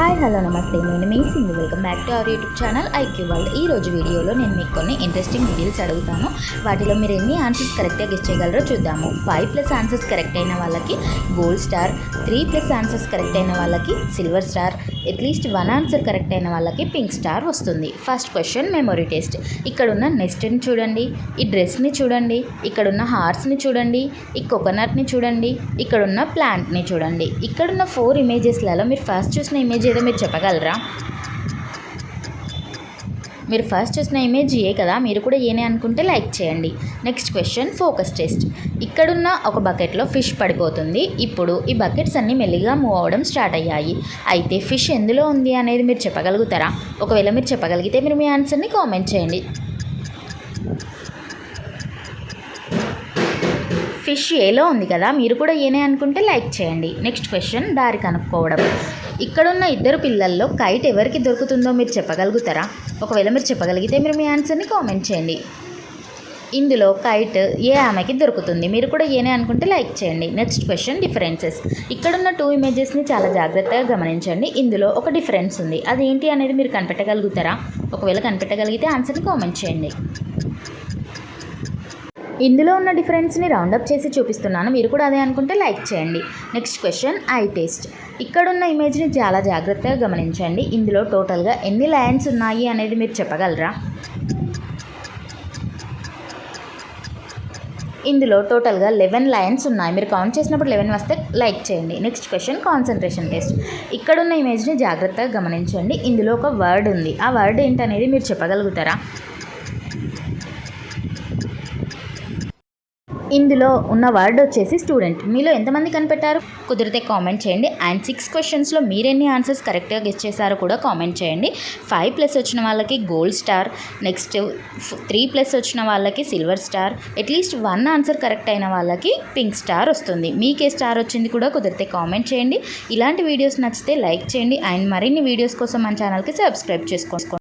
Hi hello నమస్తే. నేను మీ Sindhu. Welcome back to our YouTube channel IQ world ఈ రోజు వీడియోలో నేను మీకు కొన్ని ఇంట్రెస్టింగ్ డీటెయిల్స్ అడుగుతాను. వాటిలో మీరు ఎన్ని ఆన్సర్స్ కరెక్ట్గా గెస్ట్ చేయగలరో చూద్దాము. ఫైవ్ ప్లస్ ఆన్సర్స్ కరెక్ట్ అయిన వాళ్ళకి gold star three plus answers correct అయిన వాళ్ళకి silver star at least one answer correct అయిన వాళ్ళకి పింక్ స్టార్ వస్తుంది. ఫస్ట్ క్వశ్చన్ మెమొరీ టెస్ట్ ఇక్కడున్న నెస్ట్ని చూడండి ఈ డ్రెస్ని చూడండి ఇక్కడున్న హార్స్ని చూడండి ఈ కోకోనట్ని చూడండి ఇక్కడున్న ప్లాంట్ని చూడండి. ఇక్కడున్న ఫోర్ ఇమేజెస్లలో మీరు ఫస్ట్ చూసిన ఇమేజెస్ ఏదో మీరు చెప్పగలరా? మీరు ఫస్ట్ చూసిన ఇమేజ్ ఏ కదా మీరు కూడా ఏనే అనుకుంటే లైక్ చేయండి. నెక్స్ట్ క్వశ్చన్ ఫోకస్ టెస్ట్ ఇక్కడున్న ఒక బకెట్లో ఫిష్ పడిపోతుంది. ఇప్పుడు ఈ బకెట్స్ అన్నీ మెల్లిగా మూవ్ అవ్వడం స్టార్ట్ అయ్యాయి. అయితే ఫిష్ ఎందులో ఉంది అనేది మీరు చెప్పగలుగుతారా? ఒకవేళ మీరు చెప్పగలిగితే మీరు మీ ఆన్సర్ని కామెంట్ చేయండి. ఫిష్ ఏలో ఉంది కదా మీరు కూడా ఏనే అనుకుంటే లైక్ చేయండి. నెక్స్ట్ క్వశ్చన్ దారి కనుక్కోవడం. ఇక్కడున్న ఇద్దరు పిల్లల్లో కైట్ ఎవరికి దొరుకుతుందో మీరు చెప్పగలుగుతారా? ఒకవేళ మీరు చెప్పగలిగితే మీరు మీ ఆన్సర్ని కామెంట్ చేయండి. ఇందులో కైట్ ఏ ఆమెకి దొరుకుతుంది? మీరు కూడా ఏనే అనుకుంటే లైక్ చేయండి. నెక్స్ట్ క్వశ్చన్ డిఫరెన్సెస్ ఇక్కడున్న టూ ఇమేజెస్ని చాలా జాగ్రత్తగా గమనించండి. ఇందులో ఒక డిఫరెన్స్ ఉంది. అది ఏంటి అనేది మీరు కనిపెట్టగలుగుతారా? ఒకవేళ కనిపెట్టగలిగితే ఆన్సర్ని కామెంట్ చేయండి. ఇందులో ఉన్న డిఫరెన్స్ని రౌండప్ చేసి చూపిస్తున్నాను. మీరు కూడా అదే అనుకుంటే లైక్ చేయండి. Next question eye test. ఇక్కడున్న ఇమేజ్ని చాలా జాగ్రత్తగా గమనించండి. ఇందులో టోటల్గా ఎన్ని లైన్స్ ఉన్నాయి అనేది మీరు చెప్పగలరా? ఇందులో టోటల్గా లెవెన్ లైన్స్ ఉన్నాయి. మీరు కౌంట్ చేసినప్పుడు లెవెన్ వస్తే లైక్ చేయండి. Next question concentration test. ఇక్కడున్న ఇమేజ్ని జాగ్రత్తగా గమనించండి. ఇందులో ఒక వర్డ్ ఉంది. ఆ వర్డ్ ఏంటనేది మీరు చెప్పగలుగుతారా? ఇందులో ఉన్న వర్డ్ వచ్చేసి స్టూడెంట్ మీలో ఎంతమంది కనిపెట్టారు? కుదిరితే కామెంట్ చేయండి. అండ్ సిక్స్ క్వశ్చన్స్లో మీరెన్ని ఆన్సర్స్ కరెక్ట్గా గెస్ట్ చేశారో కూడా కామెంట్ చేయండి. ఫైవ్ ప్లస్ వచ్చిన వాళ్ళకి gold star next three plus వచ్చిన వాళ్ళకి silver star at least one answer correct అయిన వాళ్ళకి పింక్ స్టార్ వస్తుంది. మీకే స్టార్ వచ్చింది కూడా కుదిరితే కామెంట్ చేయండి. ఇలాంటి వీడియోస్ నచ్చితే లైక్ చేయండి. అండ్ మరిన్ని వీడియోస్ కోసం మన ఛానల్కి సబ్స్క్రైబ్ చేసుకోండి.